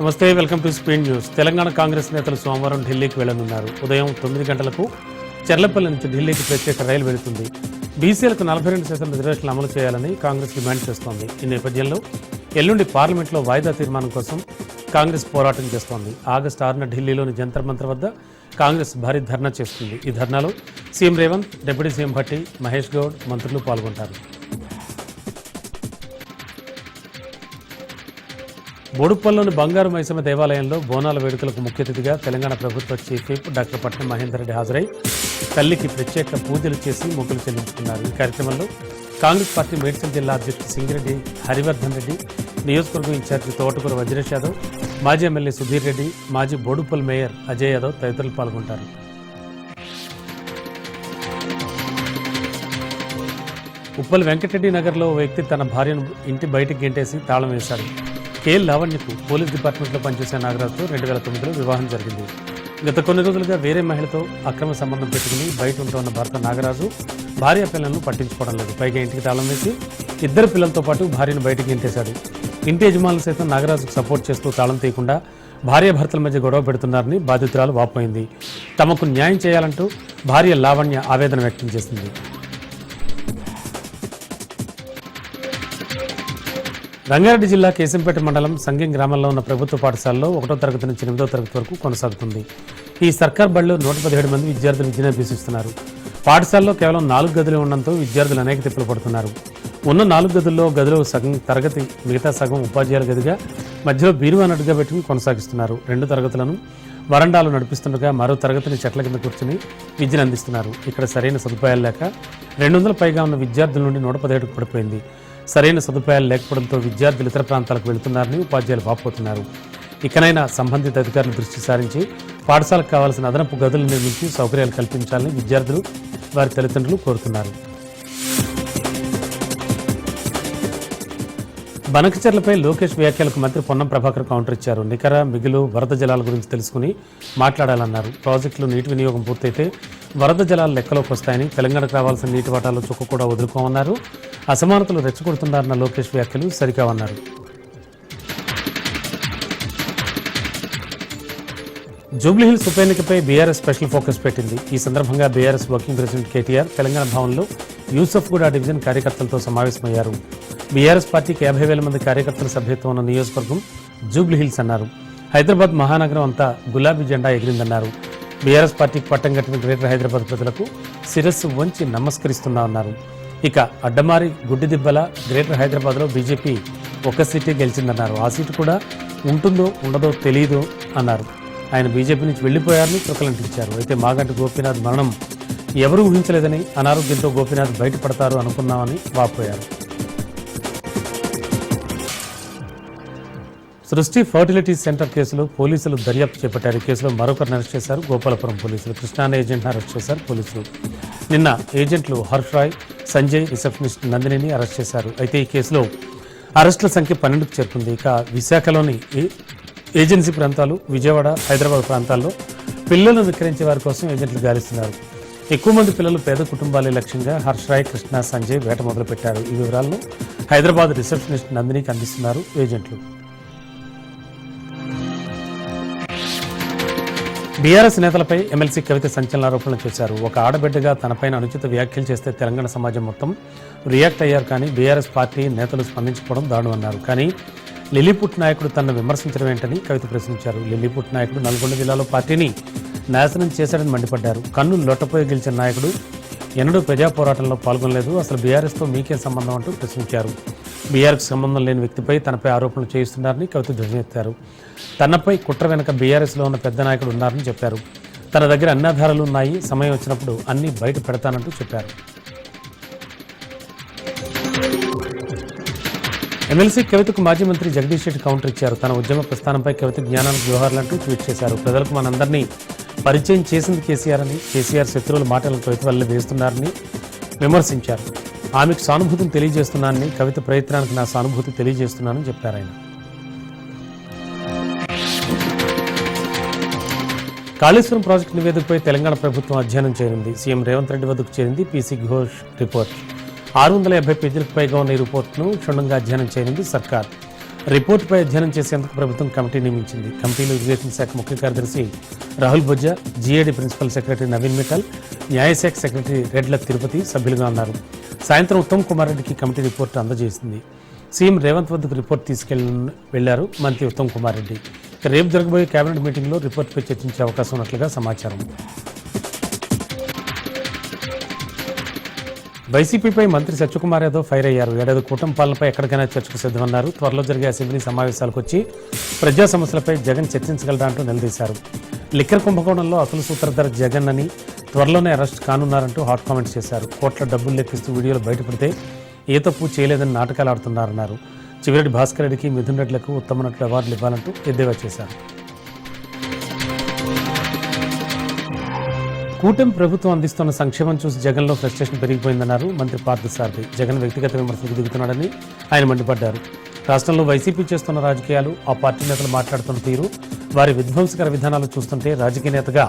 నమస్తే welcome to speed news. Telangana Congress నేతలు సోమవారం ఢిల్లీకి వెళ్ళనున్నారు ఉదయం తొమ్మిది గంటలకు చెర్లపల్లి నుంచి ఢిల్లీకి ప్రత్యేక రైలు వెళుతుంది. బీసీలకు నలభై రెండు శాతం రిజర్వేషన్లు అమలు చేయాలని కాంగ్రెస్ డిమాండ్ చేస్తోంది. ఈ నేపథ్యంలో ఎల్లుండి పార్లమెంట్లో వాయిదా తీర్మానం కోసం కాంగ్రెస్ పోరాటం చేస్తోంది. ఆగస్టు ఆరున ఢిల్లీలోని జంతర్ మంత్ర వద్ద కాంగ్రెస్ భారీ ధర్నా చేస్తుంది. ఈ ధర్నాలో CM Revanth deputy CM Bhatti Mahesh Goud మంత్రులు పాల్గొంటారు. బోడుప్పల్లోని బంగారు మైసమ్మ దేవాలయంలో బోనాల వేడుకలకు ముఖ్య అతిథిగా తెలంగాణ ప్రభుత్వ చీఫ్ విప్ డాక్టర్ పట్నం మహేందర్ రెడ్డి హాజరై తల్లికి ప్రత్యేక పూజలు చేసి మొక్కులు చెల్లించుకున్నారు. ఈ కార్యక్రమంలో కాంగ్రెస్ పార్టీ మేడ్చల్ జిల్లా అధ్యక్షుడు సింగిరెడ్డి హరివర్ధన్ రెడ్డి నియోజకవర్గం ఇన్ఛార్జి తోటకూర వజ్రేష్ యాదవ్ మాజీ ఎమ్మెల్యే సుధీర్ రెడ్డి మాజీ బోడుప్పల్ మేయర్ అజయ్ యాదవ్ తదితరులు పాల్గొంటారు. ఉప్పల్ వెంకటరెడ్డి నగర్లో ఓ వ్యక్తి తన భార్యను ఇంటి బయటికి గెంటేసి తాళం వేశాడు. కేఎల్ లావణ్యకు పోలీస్ డిపార్ట్మెంట్లో పనిచేసే నాగరాజుతో రెండు వేల తొమ్మిదిలో వివాహం జరిగింది. గత కొన్ని రోజులుగా వేరే మహిళతో అక్రమ సంబంధం పెట్టుకుని బయట ఉంటున్న భర్త నాగరాజు భార్య పిల్లలను పట్టించుకోవడం లేదు. పైగా ఇంటికి తాళం వేసి ఇద్దరు పిల్లలతో పాటు భార్యను బయటికి ఇంటేశాడు. ఇంటి యజమానులు సైతం నాగరాజుకు సపోర్ట్ చేస్తూ తాళం తీయకుండా భార్య భర్తల మధ్య గొడవ పెడుతున్నారని బాధితురాలు వాపోయింది. తమకు న్యాయం చేయాలంటూ భార్య లావణ్య ఆవేదన వ్యక్తం చేసింది. రంగారెడ్డి జిల్లా కేశంపేట మండలం సంగం గ్రామంలో ఉన్న ప్రభుత్వ పాఠశాలలో ఒకటో తరగతి నుంచి ఎనిమిదో తరగతి వరకు కొనసాగుతుంది. ఈ సర్కార్ బడిలో నూట పదిహేడు మంది విద్యార్థులు విద్యను అభ్యసిస్తున్నారు. పాఠశాలలో కేవలం నాలుగు గదులు ఉండడంతో విద్యార్థులు అనేక తిప్పలు పడుతున్నారు. ఉన్న నాలుగు గదుల్లో గదిలో సగం తరగతి మిగతా సగం ఉపాధ్యాయుల గదిగా మధ్యలో బీరువా నటుగా పెట్టుకుని కొనసాగిస్తున్నారు. రెండు తరగతులను వరండాలు నడిపిస్తుండగా మరో తరగతిని చెట్ల కింద కూర్చుని విద్యను అందిస్తున్నారు. ఇక్కడ సరైన సదుపాయాలు లేక రెండు వందల పైగా ఉన్న విద్యార్థుల నుండి నూట పదిహేడుకు పడిపోయింది. సరైన సదుపాయాలు లేకపోవడంతో విద్యార్థులు ఇతర ప్రాంతాలకు వెళుతున్నారని ఉపాధ్యాయులు వాపోతున్నారు. ఇకనైనా సంబంధిత అధికారులు దృష్టి సారించి పాఠశాలకు కావాల్సిన అదనపు గదులు నిర్మించి సౌకర్యాలు కల్పించాలని విద్యార్థులు వారి తల్లిదండ్రులు కోరుతున్నారు. బనకచర్లపై లోకేష్ వ్యాఖ్యలకు మంత్రి పొన్నం ప్రభాకర్ కౌంటర్ ఇచ్చారు. నికర మిగులు వరద జలాల గురించి తెలుసుకుని మాట్లాడాలన్నారు. ప్రాజెక్టులు నీటి వినియోగం పూర్తయితే వరద జలాలు లెక్కలోకి వస్తాయని తెలంగాణకు రావాల్సిన నీటి వాటాలు చుక్క కూడా వదులుకోమన్నారు. అసమానతలు రెచ్చగొడుతున్నారన్న లోకేష్ వ్యాఖ్యలు సరికావన్నారు జూబ్లీహిల్స్ ఉప ఎన్నికపై బీఆర్ఎస్ స్పెషల్ ఫోకస్ పెట్టింది. ఈ సందర్భంగా BRS working president KTR Telangana భవన్లో యూసఫ్గూడ డివిజన్ కార్యకర్తలతో సమావేశమయ్యారు. బీఆర్ఎస్ పార్టీకి యాభై వేల మంది కార్యకర్తల సభ్యత్వం ఉన్న నియోజకవర్గం జూబ్లీహిల్స్ అన్నారు. హైదరాబాద్ మహానగరం అంతా గులాబీ జెండా ఎగిరిందన్నారు. బీఆర్ఎస్ పార్టీకి పట్టం కట్టిన గ్రేటర్ హైదరాబాద్ ప్రజలకు శిరస్సు వంచి నమస్కరిస్తున్నా ఉన్నారు. ఇక అడ్డమారి గుడ్డిదిబ్బల గ్రేటర్ హైదరాబాద్లో బీజేపీ ఒక సీటే గెలిచిందన్నారు. ఆ సీటు కూడా ఉంటుందో ఉండదో తెలియదు అన్నారు. ఆయన బీజేపీ నుంచి వెళ్ళిపోయారని ప్రకటించారు అయితే మాగంటి గోపీనాథ్ మరణం ఎవరూ ఊహించలేదని అనారోగ్యంతో గోపీనాథ్ బయటపడతారు అనుకున్నామని వాపోయారు. సృష్టి ఫర్టిలిటీ సెంటర్ కేసులో పోలీసులు దర్యాప్తు చేపట్టారు. కేసులో మరొకరిని అరెస్ట్ చేశారు. గోపాలపురం పోలీసులు కృష్ణాన ఏజెంట్ను అరెస్ట్ చేశారు పోలీసులు. నిన్న ఏజెంట్లు హర్ష్ రాయ్ సంజయ్ రిసెప్షనిస్ట్ నందినిని అరెస్ట్ చేశారు. అయితే ఈ కేసులో అరెస్టుల సంఖ్య పన్నెండుకు చేరుకుంది. ఇక విశాఖలోని ఏ- ఏజెన్సీ ప్రాంతాలు విజయవాడ హైదరాబాద్ ప్రాంతాల్లో పిల్లలను విక్రయించే వారి కోసం ఏజెంట్లు గాలిస్తున్నారు. ఎక్కువ మంది పిల్లలు పేద కుటుంబాలే లక్ష్యంగా హర్ష్ రాయ్ కృష్ణ సంజయ్ వేట మొదలుపెట్టారు. ఈ వివరాలను హైదరాబాద్ రిసెప్షనిస్ట్ నందినికి అందిస్తున్నారు ఏజెంట్లు. బీఆర్ఎస్ నేతలపై ఎమ్మెల్సీ కవిత సంచలన ఆరోపణలు చేశారు. ఒక ఆడబిడ్డగా తనపైన అనుచిత వ్యాఖ్యలు చేస్తే తెలంగాణ సమాజం మొత్తం రియాక్ట్ అయ్యారు కానీ బీఆర్ఎస్ పార్టీ నేతలు స్పందించుకోవడం దారుణమన్నారు కానీ లిల్లీపుట్ నాయకుడు తనను విమర్శించడం ఏంటని కవిత ప్రశ్నించారు. లిల్లీపుట్ నాయకుడు నల్గొండ జిల్లాలో పార్టీని నాశనం చేశాడని మండిపడ్డారు. కన్ను లొట్టపోయి గెలిచిన నాయకుడు ఎన్నడూ ప్రజా పోరాటంలో పాల్గొనలేదు. అసలు బీఆర్ఎస్తో మీకేం సంబంధం అంటూ ప్రశ్నించారు. బీఆర్కి సంబంధం లేని వ్యక్తిపై తనపై ఆరోపణలు చేయిస్తున్నారని కవిత ధ్వజమెత్తారు తనపై కుట్ర వెనుక బీఆర్ఎస్లో ఉన్న పెద్ద నాయకుడు ఉన్నారని చెప్పారు. తన దగ్గర అన్ని ఆధారాలు ఉన్నాయి సమయం వచ్చినప్పుడు అన్ని బయట పెడతానంటూ చెప్పారు. ఎమ్మెల్సీ కవితకు మాజీ మంత్రి జగదీష్ రెడ్డి కౌంటర్ ఇచ్చారు. తన ఉద్యమ ప్రస్థానంపై కవిత జ్ఞానానికి వ్యవహారాలంటూ ట్వీట్ చేశారు. ప్రజలకు మనందరినీ పరిచయం చేసింది కేసీఆర్ అని కేసీఆర్ శత్రువుల మాటలను కవిత వల్ల వేస్తున్నారని విమర్శించారు. ఆమెకు సానుభూతిని తెలియజేస్తున్నానని కవిత ప్రయత్నానికి నా సానుభూతి తెలియజేస్తున్నానని చెప్పారు ఆయన. కాళేశ్వరం ప్రాజెక్టు నివేదికపై తెలంగాణ ప్రభుత్వం అధ్యయనం చేరింది సీఎం రేవంత్ రెడ్డి వద్దకు చేరింది పీసీ ఘోష్ రిపోర్ట్. ఆరు వందల యాభై పేజీలకు పైగా ఉన్న ఈ రిపోర్ట్ను క్షుణ్ణంగా అధ్యయనం చేరింది సర్కార్. రిపోర్టుపై అధ్యయనం చేసేందుకు ప్రభుత్వం కమిటీ నియమించింది. కమిటీలో ఇరిగేషన్ శాఖ ముఖ్య కార్యదర్శి Rahul Bojja GAD principal secretary Naveen Mittal న్యాయశాఖ సెక్రటరీ రెడ్ల తిరుపతి సభ్యులుగా ఉన్నారు. సాయంత్రం ఉత్తమ్ కుమార్ రెడ్డికి కమిటీ రిపోర్టు అందజేసింది. సీఎం రేవంత్ వద్దకు రిపోర్ట్ తీసుకెళ్ళి వెళ్ళారు మంత్రి ఉత్తమ్ కుమార్ రెడ్డి. రేపు జరగబోయే కేబినెట్ మీటింగ్లో రిపోర్టుపై చర్చించే అవకాశం ఉన్నట్లుగా సమాచారం. వైసీపీపై మంత్రి సత్యకుమార్ యాదవ్ ఫైర్ అయ్యారు. ఏడాది కూటమి పాలనపై ఎక్కడికైనా చర్చకు సిద్ధమన్నారు. త్వరలో జరిగే అసెంబ్లీ సమావేశాలకు వచ్చి ప్రజా సమస్యలపై జగన్ చర్చించగలరా అంటూ నిలదీశారు. లిక్కర్ కుంభకోణంలో అసలు సూత్రధార జగన్ అని త్వరలోనే అరెస్ట్ కానున్నారంటూ హాట్ కామెంట్స్ చేశారు. కోట్ల డబ్బులు లెక్కిస్తూ వీడియోలు బయటపడితే ఏ తప్పు చేయలేదని నాటకాలు ఆడుతున్నారన్నారు. చివరెడ్డి భాస్కర్ రెడ్డికి మిథున్ రెడ్డిలకు ఉత్తమ నటులు అవార్డులు ఇవ్వాలంటూ ఎద్దేవా చేశారు. కూటమి ప్రభుత్వం అందిస్తున్న సంక్షేమం చూసి జగన్లో ఫ్రస్ట్రేషన్ పెరిగిపోయిందన్నారు మంత్రి పార్థసారథి. జగన్ వ్యక్తిగత విమర్శలకు దిగుతున్నాడని ఆయన మండిపడ్డారు. రాష్ట్రంలో వైసీపీ చేస్తున్న రాజకీయాలు ఆ పార్టీ నేతలు మాట్లాడుతున్న తీరు వారి విధ్వంసకర విధానాలు చూస్తుంటే రాజకీయ నేతగా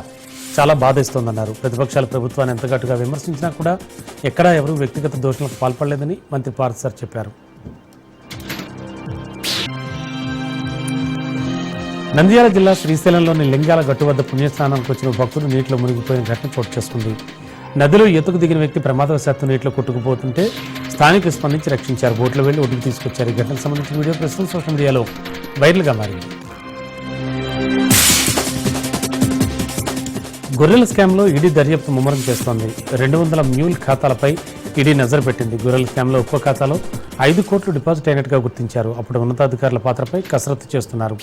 చాలా బాధిస్తోందన్నారు. ప్రతిపక్షాలు ప్రభుత్వాన్ని ఎంతగాటుగా విమర్శించినా కూడా ఎక్కడా ఎవరూ వ్యక్తిగత దోషులకు పాల్పడలేదని మంత్రి పార్థసార్ చెప్పారు. నంద్యాల జిల్లా శ్రీశైలంలోని లింగాల గట్టు వద్ద పుణ్యస్నానానికి వచ్చిన భక్తులు నీటిలో మునిగిపోయిన ఘటన చోటు చేసుకుంది. నదిలో ఎత్తుకు దిగిన వ్యక్తి ప్రమాదవశాత్తు నీటిలో కొట్టుకుపోతుంటే స్థానికులు స్పందించి రక్షించారు. బోట్లో వెళ్ళి ఒడ్డుకు తీసుకొచ్చారు. ఈ ఘటనకు సంబంధించిన వీడియో ప్రస్తుతం సోషల్ మీడియాలో వైరల్గా మారింది. గొర్రెల స్కామ్లో ఈడీ దర్యాప్తు ముమ్మరం చేస్తోంది. రెండు వందల మ్యూల్ ఖాతాలపై ఈడీ నజరు పెట్టింది. గొర్రెల స్కామ్లో ఒక్కో ఖాతాలో ఐదు కోట్లు డిపాజిట్ అయినట్టుగా గుర్తించారు. అప్పుడు ఉన్నతాధికారుల పాత్రపై కసరత్తు చేస్తున్నారు.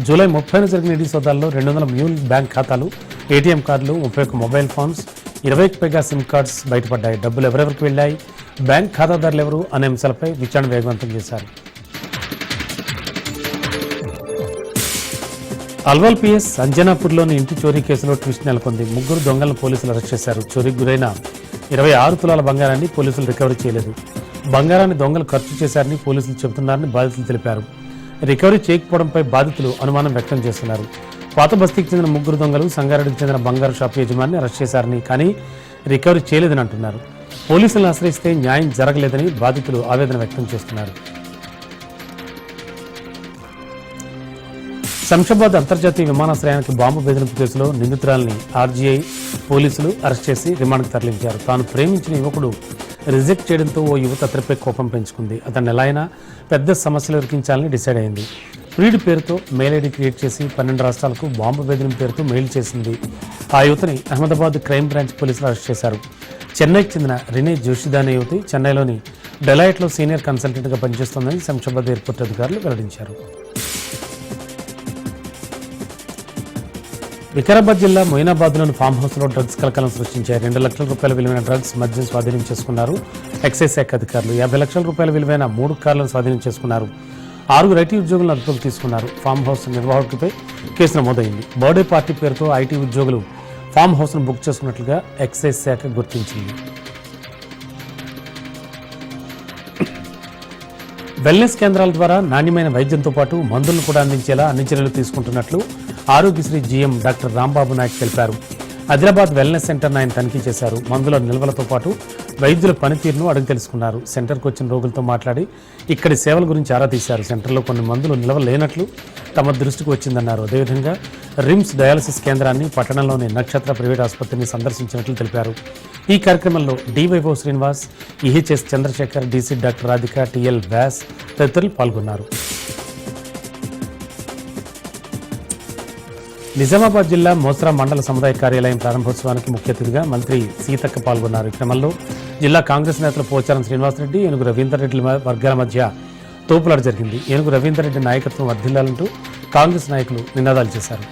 జూలై ముప్పైన జరిగిన ఈడీ సోదాల్లో రెండు వందల మ్యూల్ బ్యాంక్ ఖాతాలు ఏటీఎం కార్డులు ముప్పై ఒక్క మొబైల్ ఫోన్స్ ఇరవైకి పైగా సిమ్ కార్డ్స్ బయటపడ్డాయి. డబ్బులు ఎవరెవరికి వెళ్ళాయి? బ్యాంక్ ఖాతాదారులు ఎవరు? అనే అంశాలపై విచారణ వేగవంతం చేశారు. అల్వల్ పిఎస్ అంజనాపూర్లోని ఇంటి చోరీ కేసులో ట్విస్ట్ నెలకొంది. ముగ్గురు దొంగలను పోలీసులు అరెస్ట్ చేశారు. చోరీకి గురైన ఇరవై ఆరు తులాల బంగారాన్ని పోలీసులు రికవరీ చేయలేదు. బంగారాన్ని దొంగలు ఖర్చు చేశారని పోలీసులు చెబుతున్నారని బాధితులు తెలిపారు. రికవరీ చేయకపోవడంపై బాధితులు అనుమానం వ్యక్తం చేస్తున్నారు. పాత బస్తీకి చెందిన ముగ్గురు దొంగలు సంగారెడ్డికి చెందిన బంగారు షాప్ యజమాని అరెస్ట్ చేశారని కానీ రికవరీ చేయలేదని అంటున్నారు. పోలీసులను ఆశ్రయిస్తే న్యాయం జరగలేదని బాధితులు ఆవేదన వ్యక్తం చేస్తున్నారు. శంషాబాద్ అంతర్జాతీయ విమానాశ్రయానికి బాంబు బెదిరింపు కేసులో నిందితురాల్ని ఆర్జీఐ పోలీసులు అరెస్ట్ చేసి రిమాండ్కి తరలించారు. తాను ప్రేమించిన యువకుడు రిజెక్ట్ చేయడంతో ఓ యువత అతనిపై కోపం పెంచుకుంది. అతన్ని ఎలా అయినా పెద్ద సమస్యలు ఇరికించాలని డిసైడ్ అయింది. ప్రీడ్ పేరుతో మెయిల్ ఐడి క్రియేట్ చేసి పన్నెండు రాష్ట్రాలకు బాంబు బెదిరింపు పేరుతో మెయిల్ చేసింది. ఆ యువతని అహ్మదాబాద్ క్రైమ్ బ్రాంచ్ పోలీసులు అరెస్ట్ చేశారు. చెన్నైకి చెందిన రినే జోషిదా అనే యువతి చెన్నైలోని డెలైట్లో సీనియర్ కన్సల్టెంట్గా పనిచేస్తోందని శంషాబాద్ ఎయిర్పోర్ట్ అధికారులు వెల్లడించారు. వికారాబాద్ జిల్లా మొయినాబాద్లోని ఫామ్ హౌస్లో డ్రగ్స్ కలకలం సృష్టించాయి. రెండు లక్షల రూపాయల విలువైన డ్రగ్స్ మద్యం స్వాధీనం చేసుకున్నారు ఎక్సైజ్ శాఖ అధికారులు. యాభై లక్షల రూపాయల విలువైన మూడు కార్లను స్వాధీనం చేసుకున్నారు. ఆరుగురు ఐటీ ఉద్యోగులను అదుపులోకి తీసుకున్నారు. ఫామ్ హౌస్ నిర్వాహకుడిపై కేసు నమోదైంది. బర్త్డే పార్టీ పేరుతో ఐటీ ఉద్యోగులు ఫామ్ హౌస్ను బుక్ చేసుకున్నట్లుగా ఎక్సైజ్ శాఖ గుర్తించింది. వెల్నెస్ కేంద్రాల ద్వారా నాణ్యమైన వైద్యంతో పాటు మందులను కూడా అందించేలా అన్ని చర్యలు తీసుకుంటున్నట్లు ఆరోగ్యశ్రీ జీఎం డాక్టర్ రాంబాబు నాయక్ తెలిపారు. ఆదిలాబాద్ వెల్నెస్ సెంటర్ను ఆయన తనిఖీ చేశారు. మందుల నిల్వలతో పాటు వైద్యుల పనితీరును అడిగి తెలుసుకున్నారు. సెంటర్కు వచ్చిన రోగులతో మాట్లాడి ఇక్కడి సేవల గురించి ఆరా తీశారు. సెంటర్లో కొన్ని మందులు నిల్వ లేనట్లు తమ దృష్టికి వచ్చిందన్నారు. అదేవిధంగా రిమ్స్ డయాలసిస్ కేంద్రాన్ని పట్టణంలోని నక్షత్ర ప్రైవేట్ ఆసుపత్రిని సందర్శించినట్లు తెలిపారు. ఈ కార్యక్రమంలో DYO Srinivas EHS Chandrasekhar DC doctor Radhika TL Vyas తదితరులు పాల్గొన్నారు. నిజామాబాద్ జిల్లా మోస్రా మండల సముదాయ కార్యాలయం ప్రారంభోత్సవానికి ముఖ్య అతిథిగా మంత్రి సీతక్క పాల్గొన్నారు. ఈ క్రమంలో జిల్లా కాంగ్రెస్ నేతలు పోచారం శ్రీనివాసరెడ్డి ఏనుగు రవీందర్ రెడ్డి వర్గాల మధ్య తోపులాట జరిగింది. ఏనుగు రవీందర్ రెడ్డి నాయకత్వం వర్ధిల్లాలంటూ కాంగ్రెస్ నాయకులు నినాదాలు చేశారు.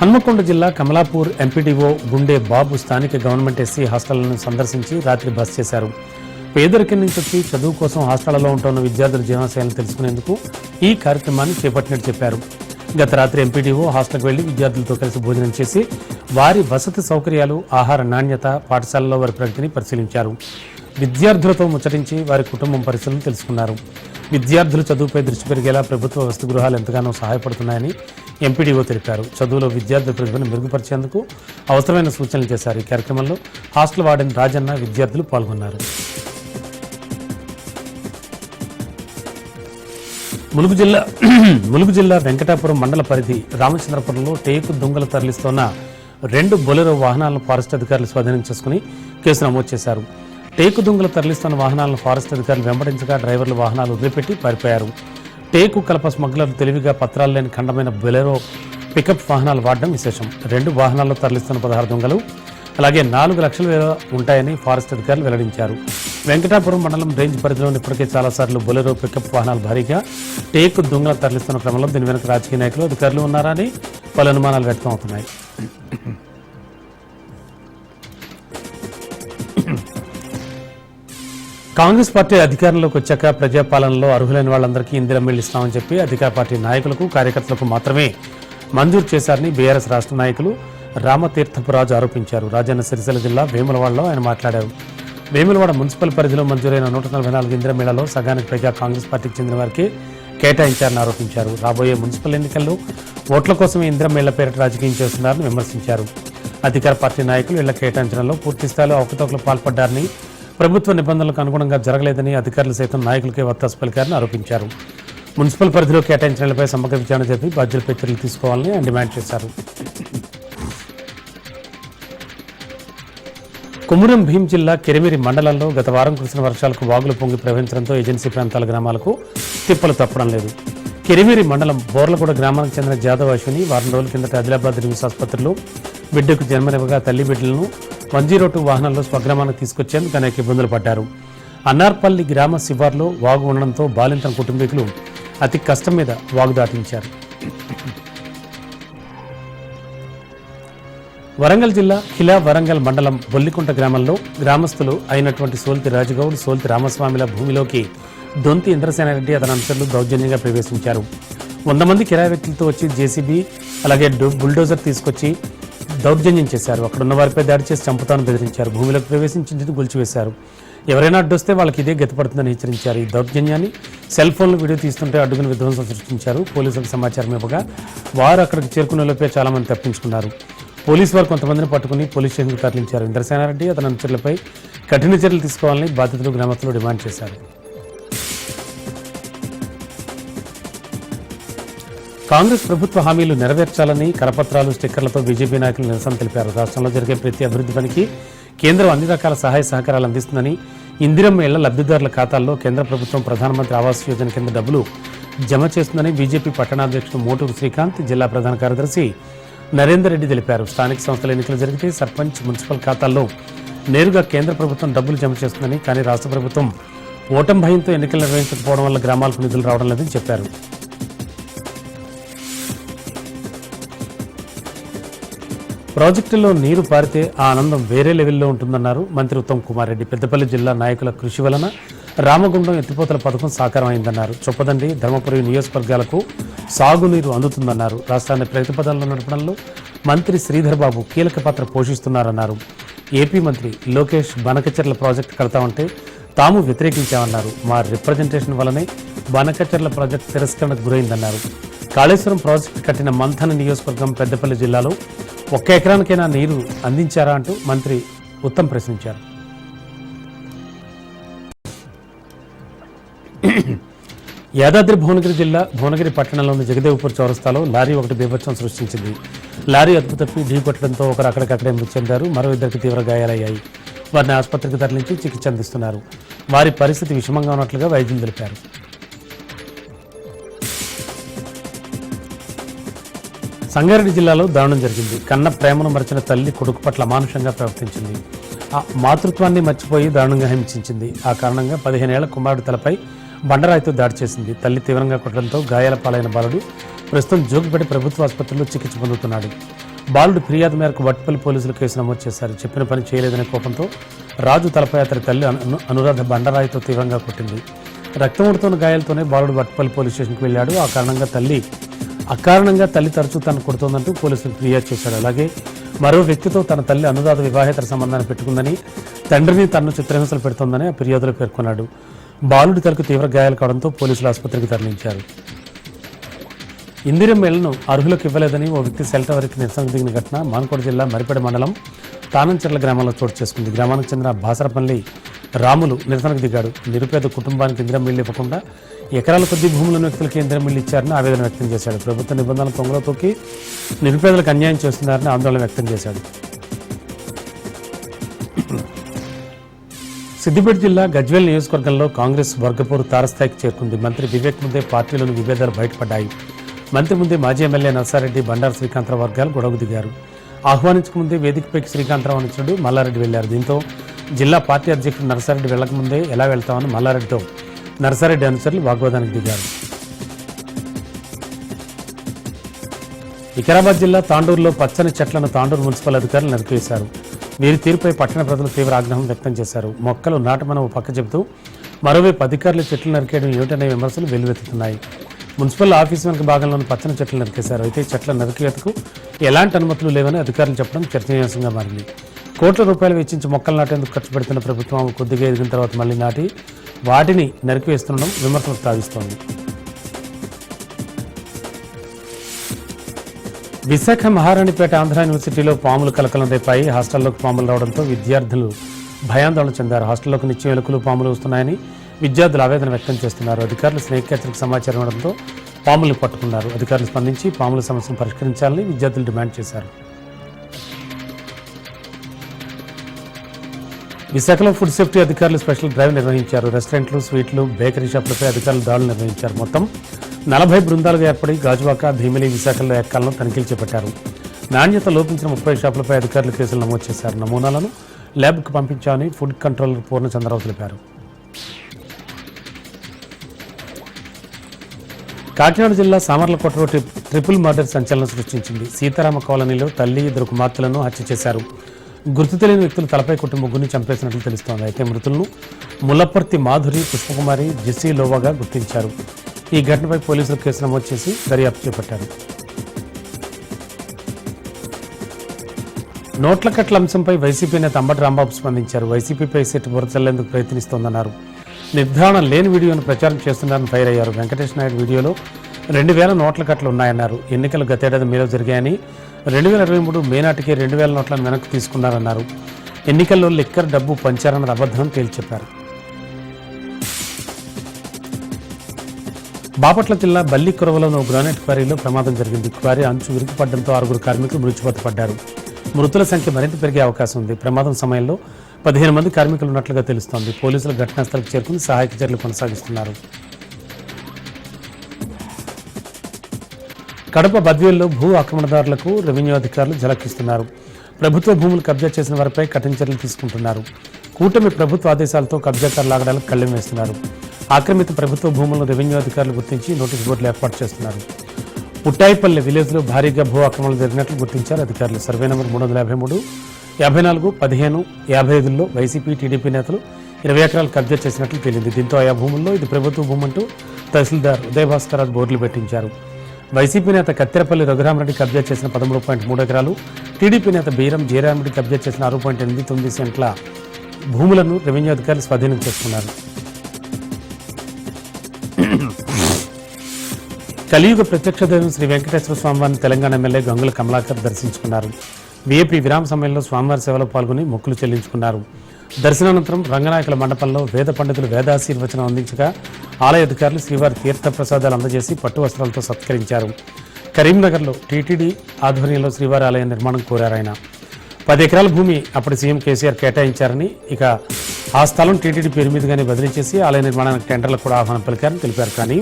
హన్మకొండ జిల్లా కమలాపూర్ ఎంపీడీఓ గుండె బాబు స్థానిక గవర్నమెంట్ ఎస్సీ హాస్టళ్ళను సందర్శించి రాత్రి బస్ చేశారు. పేదరికం నుంచి వచ్చి చదువు కోసం హాస్టళ్ళలో ఉంటున్న విద్యార్థుల జీవనశైలిని తెలుసుకునేందుకు ఈ కార్యక్రమాన్ని చేపట్టినట్టు చెప్పారు. గత రాత్రి ఎంపీడీఓ హాస్టల్కి వెళ్ళి విద్యార్థులతో కలిసి భోజనం చేసి వారి వసతి సౌకర్యాలు ఆహార నాణ్యత పాఠశాలలో వారి ప్రగతిని పరిశీలించారు. విద్యార్థులతో ముచ్చటించి వారి కుటుంబం పరిస్థితులను తెలుసుకున్నారు. విద్యార్థులు చదువుపై దృష్టి పెరిగేలా ప్రభుత్వ వసతి గృహాలు ఎంతగానో సహాయపడుతున్నాయని ఎంపీడీఓ తెలిపారు. చదువులో విద్యార్థుల ప్రతిభను మెరుగుపరిచేందుకు అవసరమైన సూచనలు చేశారు. ఈ కార్యక్రమంలో హాస్టల్ వార్డెన్ రాజన్న విద్యార్థులు పాల్గొన్నారు. ములుగు జిల్లా ములుగు జిల్లా వెంకటాపురం మండల పరిధి రామచంద్రపురంలో టేకు దొంగలు తరలిస్తున్న రెండు బొలెరో వాహనాలను ఫారెస్ట్ అధికారులు స్వాధీనం చేసుకుని కేసు నమోదు చేశారు. టేకు దొంగలు తరలిస్తున్న వాహనాలను ఫారెస్ట్ అధికారులు వెంబడించగా డ్రైవర్లు వాహనాలు వదిలిపెట్టి పారిపోయారు. టేకు కలప స్మగ్లర్లు తెలివిగా పత్రాలు లేని ఖండమైన బొలెరో పికప్ వాహనాలు వాడడం విశేషం. రెండు వాహనాల్లో తరలిస్తున్న పదహారు దొంగలు అలాగే నాలుగు లక్షల ఉంటాయని ఫారెస్ట్ అధికారులు వెల్లడించారు. వెంకటాపురం మండలం రేంజ్ పరిధిలోని ఇప్పటికే చాలాసార్లు బొలెరో పికప్ వాహనాలు భారీగా టేకు దొంగలు తరలిస్తున్న క్రమంలో దీని వెనుక రాజకీయ నాయకులు అధికారులు ఉన్నారని పలు అనుమానాలు వ్యక్తం అవుతున్నాయి. కాంగ్రెస్ పార్టీ అధికారంలోకి వచ్చాక ప్రజాపాలనలో అర్హులైన వాళ్ళందరికీ ఇందిరమ్మిళ్ళు ఇస్తామని చెప్పి అధికార పార్టీ నాయకులకు కార్యకర్తలకు మాత్రమే మంజూరు చేశారని బీఆర్ఎస్ రాష్ట్ర నాయకులు రామతీర్థపురాజు ఆరోపించారు. రాజన్న సిరిసిల్ల జిల్లా వేములవాడలో ఆయన మాట్లాడారు. వేములవాడ మున్సిపల్ పరిధిలో మంజూరైన నూట నలభై నాలుగు ఇందిరమేళలో సగానికి పైగా కాంగ్రెస్ పార్టీకి చెందిన వారికి కేటాయించారని ఆరోపించారు. రాబోయే మున్సిపల్ ఎన్నికల్లో ఓట్ల కోసమే ఇందిరమేళ్ళ పేరిట రాజకీయం చేస్తున్నారని విమర్శించారు. అధికార పార్టీ నాయకులు ఇళ్ళ కేటాయించడంలో పూర్తి స్థాయిలో అవకతవకలు పాల్పడ్డారని ప్రభుత్వ నిబంధనలకు అనుగుణంగా జరగలేదని అధికారులు సైతం నాయకులకే వత్తాసు పలికారని ఆరోపించారు. మున్సిపల్ పరిధిలో కేటాయించడంపై సమగ్ర విచారణ జరిపి బాధ్యులపై చర్యలు తీసుకోవాలని ఆయన డిమాండ్ చేశారు. కుమురం భీం జిల్లా కెరిమిరి మండలంలో గత వారం కురిసిన వర్షాలకు వాగులు పొంగి ప్రవహించడంతో ఏజెన్సీ ప్రాంతాల గ్రామాలకు తిప్పలు తప్పడం లేదు. కెరిమిరి మండలం బోర్లగూడ గ్రామానికి చెందిన జాదవ్ అశ్విని వారం రోజుల కిందట ఆదిలాబాద్ రిమ్స్ ఆసుపత్రిలో బిడ్డకు జన్మనివ్వగా తల్లి బిడ్డలను వన్ జీరో టూ వాహనాల్లో స్వగ్రామానికి తీసుకొచ్చేందుకు అనేక ఇబ్బందులు పడ్డారు. అన్నార్పల్లి గ్రామ శివార్లో వాగు ఉండడంతో బాలింతన కుటుంబీకులు అతి కష్టం మీద వాగు దాటించారు. వరంగల్ జిల్లా ఖిలా వరంగల్ మండలం బొల్లికుంట గ్రామంలో గ్రామస్తులు అయినటువంటి సోల్తి రాజగౌడ్ సోల్తి రామస్వామిల భూమిలోకి దొంతి ఇంద్రసేనారెడ్డి అతని అనుచరులు దౌర్జన్యంగా ప్రవేశించారు. వంద మంది కిరాయి వ్యక్తులతో వచ్చి జేసీబీ అలాగే బుల్డోజర్ తీసుకొచ్చి దౌర్జన్యం చేశారు. అక్కడ ఉన్న వారిపై దాడి చేసి చంపుతాను బెదిరించారు. భూమిలోకి ప్రవేశించి కూల్చివేశారు ఎవరైనా అడ్డొస్తే వాళ్ళకి ఇదే గతిపడుతుందని హెచ్చరించారు. ఈ దౌర్జన్యాన్ని సెల్ ఫోన్లు వీడియో తీస్తుంటే అడ్డుకుని విధ్వంసం సృష్టించారు. పోలీసులకు సమాచారం ఇవ్వగా వారు అక్కడికి చేరుకునే చాలామంది చాలా మంది తప్పించుకున్నారు. పోలీసు వారు కొంతమందిని పట్టుకుని పోలీస్ స్టేషన్కు తరలించారు. ఇంద్రసేనారెడ్డి అతని అనుచరులపై కఠిన చర్యలు తీసుకోవాలని బాధితులు గ్రామస్తులు డిమాండ్ చేశారు. కాంగ్రెస్ ప్రభుత్వ హామీలు నెరవేర్చాలని కరపత్రాలు స్టిక్కర్లతో బీజేపీ నాయకులు నిరసన తెలిపారు. రాష్ట్రంలో జరిగే ప్రతి అభివృద్ధి పనికి కేంద్రం అన్ని రకాల సహాయ సహకారాలు అందిస్తుందని ఇందిరమ్మ ఇళ్ళ లబ్ధిదారుల ఖాతాల్లో కేంద్ర ప్రభుత్వం ప్రధానమంత్రి ఆవాస్ యోజన కింద డబ్బులు జమ చేస్తుందని బీజేపీ పట్టణాధ్యక్షుడు మోటూరు శ్రీకాంత్ జిల్లా ప్రధాన కార్యదర్శి నరేందర్ రెడ్డి తెలిపారు. స్థానిక సంస్థల ఎన్నికలు జరిగితే సర్పంచ్ మున్సిపల్ ఖాతాల్లో నేరుగా కేంద్ర ప్రభుత్వం డబ్బులు జమ చేస్తుందని కానీ రాష్ట్ర ప్రభుత్వం ఓటం భయంతో ఎన్నికలు నిర్వహించకపోవడం వల్ల గ్రామాలకు నిధులు రావడం లేదని చెప్పారు. ప్రాజెక్టులో నీరు పారితే ఆ ఆనందం వేరే లెవెల్లో ఉంటుందన్నారు మంత్రి ఉత్తమ్ కుమార్ రెడ్డి. పెద్దపల్లి జిల్లా నాయకుల కృషి వలన రామగుండం ఎత్తిపోతల పథకం సాకారం అయిందన్నారు చొప్పదండి ధర్మపురి నియోజకవర్గాలకు సాగునీరు అందుతుందన్నారు. రాష్ట్రాన్ని ప్రగతిపదంలో నడపడంలో మంత్రి శ్రీధర్ బాబు కీలక పాత్ర పోషిస్తున్నారన్నారు. ఏపీ మంత్రి లోకేష్ బనకచెర్ల ప్రాజెక్టు కడతామంటే తాము వ్యతిరేకించామన్నారు. మా రిప్రజెంటేషన్ వల్లనే బనకచెర్ల ప్రాజెక్టు తిరస్కరణకు గురైందన్నారు. కాళేశ్వరం ప్రాజెక్టు కట్టిన మంథన నియోజకవర్గం పెద్దపల్లి జిల్లాలో ఒక్క ఎకరానికైనా నీరు అందించారా అంటూ మంత్రి ఉత్తమ్ ప్రశ్నించారు. యాదాద్రి భువనగిరి జిల్లా భువనగిరి పట్టణంలోని జగదేవ్పూర్ చౌరస్తాలో లారీ ఒకటి బీభత్సం సృష్టించింది. లారీ అదుపు తప్పి ఒకరు అక్కడికక్కడే మృతి చెందారు మరో ఇద్దరికి తీవ్ర గాయాలయ్యాయి. వారిని ఆసుపత్రికి తరలించి చికిత్స అందిస్తున్నారు. వారి పరిస్థితి విషమంగా ఉన్నట్లుగా వైద్యులు తెలిపారు. సంగారెడ్డి జిల్లాలో దారుణం జరిగింది. కన్న ప్రేమను మరచిన తల్లి కొడుకు పట్ల మానుషంగా ప్రవర్తించింది. ఆ మాతృత్వాన్ని మర్చిపోయి దారుణంగా హింసించింది. ఆ కారణంగా పదిహేనేళ్ళ కుమారుడు తలపై బండరాయితో దాడి చేసింది. తల్లి తీవ్రంగా కొట్టడంతో గాయాల పాలైన బాలుడు ప్రస్తుతం జోగిపేట ప్రభుత్వ ఆసుపత్రిలో చికిత్స పొందుతున్నాడు. బాలుడు ఫిర్యాదు మేరకు వట్పల్లి పోలీసులు కేసు నమోదు చేశారు. చెప్పిన పని చేయలేదనే కోపంతో రాజు తలపై అతని తల్లి అను అనురాధ బండరాయితో తీవ్రంగా కొట్టింది. రక్తముడుతున్న గాయాలతోనే బాలుడు వట్పల్లి పోలీస్ స్టేషన్కి వెళ్ళాడు. ఆ కారణంగా తల్లి అకారణంగా తల్లి తరచూ తను కొడుతోందంటూ పోలీసులు ఫిర్యాదు చేశాడు అలాగే మరో వ్యక్తితో తన తల్లి అనురాధ వివాహేతర సంబంధాన్ని పెట్టుకుందని తండ్రిని తనను చిత్రహింసలు పెడుతోందని ఆ ఫిర్యాదులో పేర్కొన్నాడు. బాలుడి తలకు తీవ్ర గాయాలు కావడంతో పోలీసులు ఆసుపత్రికి తరలించారు. ఇందిరం మేళ్ళను అర్హులకు ఇవ్వలేదని ఓ వ్యక్తి సెల్ టవర్కి నిరసన దిగిన ఘటన మానకోట జిల్లా మరిపేడ మండలం తానంచెర్ల గ్రామంలో చోటు చేసుకుంది. గ్రామానికి చెందిన బాసరపల్లి రాములు నిరసనకు దిగాడు. నిరుపేద కుటుంబానికి ఇందిరం ఇవ్వకుండా ఎకరాల కొద్ది భూములను వ్యక్తులకు కేంద్రం ఇచ్చారని ఆవేదన వ్యక్తం చేశాడు. ప్రభుత్వ నిబంధనలు తొంగలో తొక్కి నిరుపేదలకు అన్యాయం చేస్తున్నారని ఆందోళన వ్యక్తం చేశాడు. సిద్దిపేట జిల్లా గజ్వేల్ నియోజకవర్గంలో కాంగ్రెస్ వర్గపోరు తారస్థాయికి చేరుకుంది. మంత్రి వివేక్ ముందే పార్టీలోని విభేదాలు బయటపడ్డాయి. మంత్రి ముందే మాజీ ఎమ్మెల్యే నర్సారెడ్డి బండారు శ్రీకాంతరావు వర్గాలు గొడవకు దిగారు. ఆహ్వానించకముందే వేదికపైకి శ్రీకాంతరావు అనుచరుడు మల్లారెడ్డి వెళ్ళారు. దీంతో జిల్లా పార్టీ అధ్యక్షుడు నర్సారెడ్డి వెళ్ళకముందే ఎలా వెళ్తామని మల్లారెడ్డితో నర్సారెడ్డి అనుచరులు వాగ్వాదానికి దిగారు. వికారాబాద్ జిల్లా తాండూరులో పచ్చని చెట్లను తాండూరు మున్సిపల్ అధికారులు నరికివేశారు వీరి తీరుపై పట్టణ ప్రజలు తీవ్ర ఆగ్రహం వ్యక్తం చేశారు. మొక్కలు నాటమని పక్క చెబుతూ మరోవైపు అధికారులు చెట్లు నరికేయడం ఏమిటనే విమర్శలు వెల్లువెత్తుతున్నాయి. మున్సిపల్ ఆఫీస్ వెనుక భాగంలోని పచ్చని చెట్లు నరికేశారు. అయితే చెట్ల నరికేతకు ఎలాంటి అనుమతులు లేవని అధికారులు చెప్పడం చర్చనీయాంశంగా మారింది. కోట్ల రూపాయలు వెచ్చించి మొక్కలు నాటేందుకు ఖర్చు పెడుతున్న ప్రభుత్వం కొద్దిగా ఎదిగిన తర్వాత మళ్ళీ నాటి వాటిని నరికివేస్తుండడం విమర్శలు సాధిస్తోంది విశాఖ మహారాణిపేట ఆంధ్ర యూనివర్సిటీలో పాములు కలకలం రేపాయి హాస్టల్లోకి పాములు రావడంతో విద్యార్థులు భయాందోళన చెందారు. హాస్టల్లోకి నిత్యం ఎలుకలు పాములు వస్తున్నాయని విద్యార్థులు ఆవేదన వ్యక్తం చేస్తున్నారు. అధికారులు స్నేక్ క్యాచర్కి సమాచారం ఇవ్వడంతో పాములు పట్టుకున్నారు. అధికారులు స్పందించి పాముల సమస్యను పరిష్కరించాలని విద్యార్థులు డిమాండ్ చేశారు. విశాఖలో ఫుడ్ సేఫ్టీ అధికారులు స్పెషల్ డ్రైవ్ నిర్వహించారు. రెస్టారెంట్లు స్వీట్లు బేకరీ షాపులపై అధికారులు దాడులు నిర్వహించారు. మొత్తం నలభై బృందాలుగా ఏర్పడి గాజువాక భీమిలి విశాఖలో ఎక్కాలను తనిఖీలు చేపట్టారు. నాణ్యత లోపించిన ముప్పై షాపులపై అధికారులు కేసులు నమోదు చేశారు. నమూనాలను ల్యాబ్కు పంపించామని ఫుడ్ కంట్రోలర్ పూర్ణచంద్రరావు తెలిపారు. కాకినాడ జిల్లా సామర్లకోటలో ట్రిపుల్ మర్డర్ సంచలనం సృష్టించింది. సీతారామ కాలనీలో తల్లి ఇద్దరు కుమార్తెలను హత్య చేశారు. గుర్తు తెలియని వ్యక్తులు తలపై కొట్టి ముగ్గురిని చంపేసినట్లు తెలుస్తోంది. అయితే మృతులను ముల్లపర్తి మాధురి పుష్పకుమారి జెస్సీ లోవాగా గుర్తించారు. ఈ ఘటనపై పోలీసులు కేసు నమోదు చేసి దర్యాప్తు చేపట్టారు. నోట్ల కట్ల అంశంపై వైసీపీ నేత అంబటి రాంబాబు స్పందించారు. వైసీపీపై సెట్ బురచల్లేందుకు ప్రయత్నిస్తోందన్నారు. నిర్ధారణ లేని వీడియోను ప్రచారం చేస్తున్నారని ఫైర్ అయ్యారు. వెంకటేష్ నాయుడు వీడియోలో రెండు వేల నోట్ల కట్లు ఉన్నాయన్నారు. ఎన్నికలు గతేడాది మేలో జరిగాయని రెండు వేల ఇరవై మూడు మే నాటికి రెండు వేల నోట్లను వెనక్కి తీసుకున్నారన్నారు. ఎన్నికల్లో లిక్కర్ డబ్బు పంచారన్నది అబద్ధం తేల్చెప్పారు. బాపట్ల జిల్లా బల్లి కురవలోని గ్రానైట్ క్వారీలో ప్రమాదం జరిగింది. క్వారీ అంచు విరిగిపడడంతో ఆరుగురు కార్మికులు మృత్యుపత పడ్డారు. మృతుల సంఖ్య మరింత పెరిగే అవకాశం ఉంది. ప్రమాదం సమయంలో పదిహేను మంది కార్మికులు ఉన్నట్లుగా తెలుస్తోంది. పోలీసులు ఘటనా స్థలికి చేరుకుని సహాయక చర్యలు కొనసాగిస్తున్నారు. కడప బద్వేల్లో భూ ఆక్రమణదారులకు రెవెన్యూ అధికారులు జలకిస్తున్నారు ప్రభుత్వ భూములు కబ్జా చేసిన వారిపై కఠిన చర్యలు తీసుకుంటున్నారు. కూటమి ప్రభుత్వ ఆదేశాలతో కబ్జాకారుల ఆగడాలకు కళ్ళెం వేస్తున్నారు ఆక్రమిత ప్రభుత్వ భూములను రెవెన్యూ అధికారులు గుర్తించి నోటీస్ బోర్డులు ఏర్పాటు చేస్తున్నారు. పుట్టాయిపల్లి విలేజ్లో భారీగా భూ ఆక్రమణలు జరిగినట్లు గుర్తించారు అధికారులు. సర్వే నెంబర్ మూడు వందల యాభై మూడు యాభై నాలుగు పదిహేను యాభై ఐదుల్లో వైసీపీ టీడీపీ నేతలు ఇరవై ఎకరాలు కబ్జా చేసినట్లు తేలింది. దీంతో ఆయా భూముల్లో ఇది ప్రభుత్వ భూమంటూ తహసీల్దార్ ఉదయభాస్కర్ బోర్డులు పెట్టించారు. వైసీపీ నేత కత్తెరపల్లి రఘురామరెడ్డి కబ్జా చేసిన పదమూడు పాయింట్ మూడు ఎకరాలు టీడీపీ నేత బీరం జయరామరెడ్డి కబ్జా చేసిన ఆరు పాయింట్ ఎనిమిది తొమ్మిది సెంట్ల భూములను రెవెన్యూ అధికారులు స్వాధీనం చేసుకున్నారు. కలియుగ ప్రత్యక్ష దైవం శ్రీ వెంకటేశ్వర స్వామివారిని తెలంగాణ ఎమ్మెల్యే గంగుల కమలాకర్ దర్శించుకున్నారు. వీఐపీ విరామ సమయంలో స్వామివారి సేవలో పాల్గొని మొక్కులు చెల్లించుకున్నారు. దర్శనానంతరం రంగనాయకుల మండపంలో వేద పండితులు వేదాశీర్వచనం అందించగా ఆలయ అధికారులు శ్రీవారి తీర్థ ప్రసాదాలు అందజేసి పట్టు వస్త్రాలతో సత్కరించారు. కరీంనగర్లో టీటీడీ ఆధ్వర్యంలో శ్రీవారి ఆలయ నిర్మాణం కోరారు ఆయన. పది ఎకరాల భూమి అప్పటి సీఎం కేసీఆర్ కేటాయించారని ఇక ఆ స్థలం టీటీడీ పేరు మీదుగానే బదిలీ చేసి ఆలయ నిర్మాణానికి టెండర్లకు కూడా ఆహ్వానం పలికారని తెలిపారు. కానీ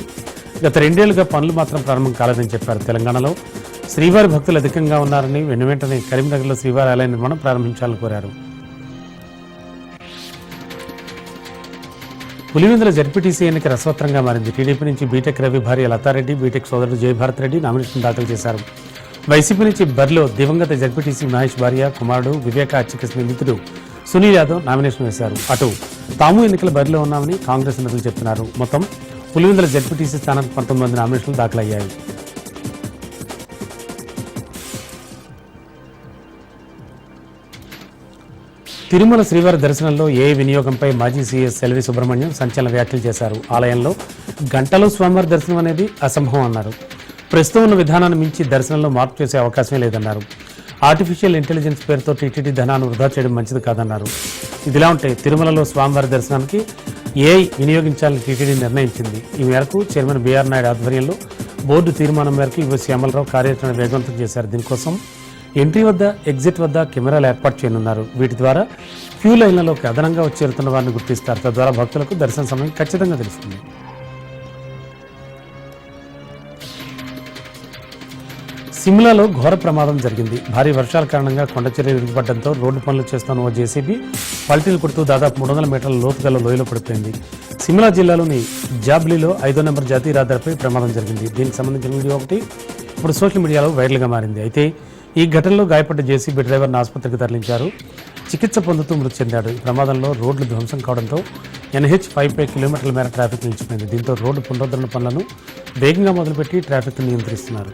గత రెండేళ్ళుగా పనులు మాత్రం ప్రారంభం కాలేదని చెప్పారు తెలంగాణలో. శ్రీవారి భక్తులు అధికంగా ఉన్నారని వెను వెంటనే కరీంనగర్లో శ్రీవారి ఆలయ నిర్మాణం ప్రారంభించాలని కోరారు. పులివెందుల జడ్పీటీసీ ఎన్నిక రసవత్రంగా మారింది. టీడీపీ నుంచి బీటెక్ రవి భార్య లతారెడ్డి బీటెక్ సోదరుడు జయభారత్ రెడ్డి నామినేషన్ దాఖలు చేశారు. వైసీపీ నుంచి బరిలో దివంగత జడ్పీటీసీ మహేష్ భార్య కుమారుడు వివేక అచ్చకృష్ణ నిందితుడు సునీల్ యాదవ్ నామినేషన్ వేశారు. అటు తాము ఎన్నికల బరిలో ఉన్నామని కాంగ్రెస్ నేతలు చెప్తున్నారు. మొత్తం పులివెందుల జడ్పీటీసీ స్థానానికి పంతొమ్మిది మంది నామినేషన్లు దాఖలయ్యాయి. తిరుమల శ్రీవారి దర్శనంలో ఏ వినియోగంపై మాజీ సీఎస్ ఎల్వి సుబ్రహ్మణ్యం సంచలన వ్యాఖ్యలు చేశారు? ఆలయంలో గంటలో స్వామివారి దర్శనం అనేది అసంభవం అన్నారు. ప్రస్తుతం ఉన్న విధానాన్ని మించి దర్శనంలో మార్పు చేసే అవకాశమే లేదన్నారు. ఆర్టిఫిషియల్ ఇంటెలిజెన్స్ పేరుతో టీటీడీ ధనాన్ని వృధా చేయడం మంచిది కాదన్నారు. ఇదిలా ఉంటే తిరుమలలో స్వామివారి దర్శనానికి ఏఐ వినియోగించాలని టీటీడీ నిర్ణయించింది? ఈ మేరకు చైర్మన్ బీఆర్ నాయుడు ఆధ్వర్యంలో బోర్డు తీర్మానం మేరకు యువ శ్యామలరావు కార్యాచరణ వేగవంతం చేశారు. దీనికోసం ఎంట్రీ వద్ద ఎగ్జిట్ వద్ద కెమెరాలు ఏర్పాటు చేయనున్నారు. వీటి ద్వారా క్యూ లైన్లలోకి అదనంగా వచ్చి చేరుతున్న వారిని గుర్తిస్తారు. తద్వారా భక్తులకు దర్శన సమయం ఖచ్చితంగా తెలుస్తుంది. సిమ్లాలో ఘోర ప్రమాదం జరిగింది. భారీ వర్షాల కారణంగా కొండ విరిగిపడడంతో రోడ్డు పనులు చేస్తున్న ఓ జేసీబీ పల్టీలు కొడుతూ దాదాపు మూడు వందల మీటర్ల లోతుగల లోయలో పడిపోయింది. సిమ్లా జిల్లాలోని జాబ్లీలో ఐదో నెంబర్ జాతీయ రహదారిపై ప్రమాదం జరిగింది. దీనికి సంబంధించిన వీడియో ఒకటి ఇప్పుడు సోషల్ మీడియాలో వైరల్గా మారింది. అయితే ఈ ఘటనలో గాయపడ్డ జేసీబీ డ్రైవర్ను ఆసుపత్రికి తరలించారు. చికిత్స పొందుతూ మృతి చెందాడు. ఈ ప్రమాదంలో రోడ్లు ధ్వంసం కావడంతో ఎన్హెచ్ ఫైవ్ పై కిలోమీటర్ల మేర ట్రాఫిక్ నిలిచిపోయింది. దీంతో రోడ్డు పునరుద్ధరణ పనులను వేగంగా మొదలుపెట్టి ట్రాఫిక్ నియంత్రిస్తున్నారు.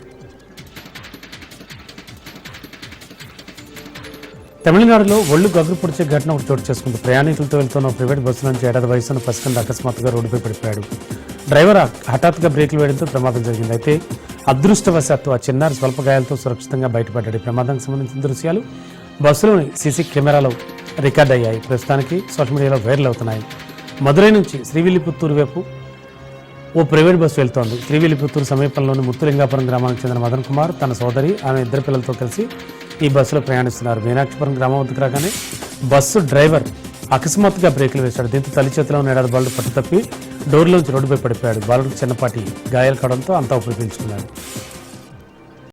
తమిళనాడులో ఒళ్ళు గగురు పొడిచే ఘటన ఒకటి చోటు చేసుకుంది. ప్రయాణికులతో వెళ్తున్న ప్రైవేట్ బస్సు నుంచి ఏడాది వయసున్న పసికంద అకస్మాత్తుగా రోడ్డుపై పడిపోయాడు. డ్రైవర్ హఠాత్తుగా బ్రేకులు వేయడంతో ప్రమాదం జరిగింది. అయితే అదృష్టవశాత్తు ఆ చిన్నారి స్వల్ప గాయాలతో సురక్షితంగా బయటపడ్డాడు. ప్రమాదానికి సంబంధించిన దృశ్యాలు బస్సులోని సీసీ కెమెరాలో రికార్డ్ అయ్యాయి. ప్రస్తుతానికి సోషల్ మీడియాలో వైరల్ అవుతున్నాయి. మదురై నుంచి శ్రీవిల్లిపుత్తూరు వైపు ఓ ప్రైవేట్ బస్సు వెళ్తోంది. శ్రీవిల్లిపుత్తూరు సమీపంలోని ముత్తులింగాపురం గ్రామానికి చెందిన మదన్ కుమార్ తన సోదరి ఆమె ఇద్దరు పిల్లలతో కలిసి ఈ బస్సులో ప్రయాణిస్తున్నారు. మీనాక్షిపురం గ్రామం వద్దకు రాగానే బస్సు డ్రైవర్ అకస్మాత్తుగా బ్రేకులు వేశాడు. దీంతో తల్లి చేతిలో ఉన్న ఏడాది బాలుడు పట్టు తప్పి డోర్లోంచి రోడ్డుపై పడిపోయాడు. బాలుడు చిన్నపాటి గాయాలు కావడంతో అంతా ఉపయోగించుకున్నాడు.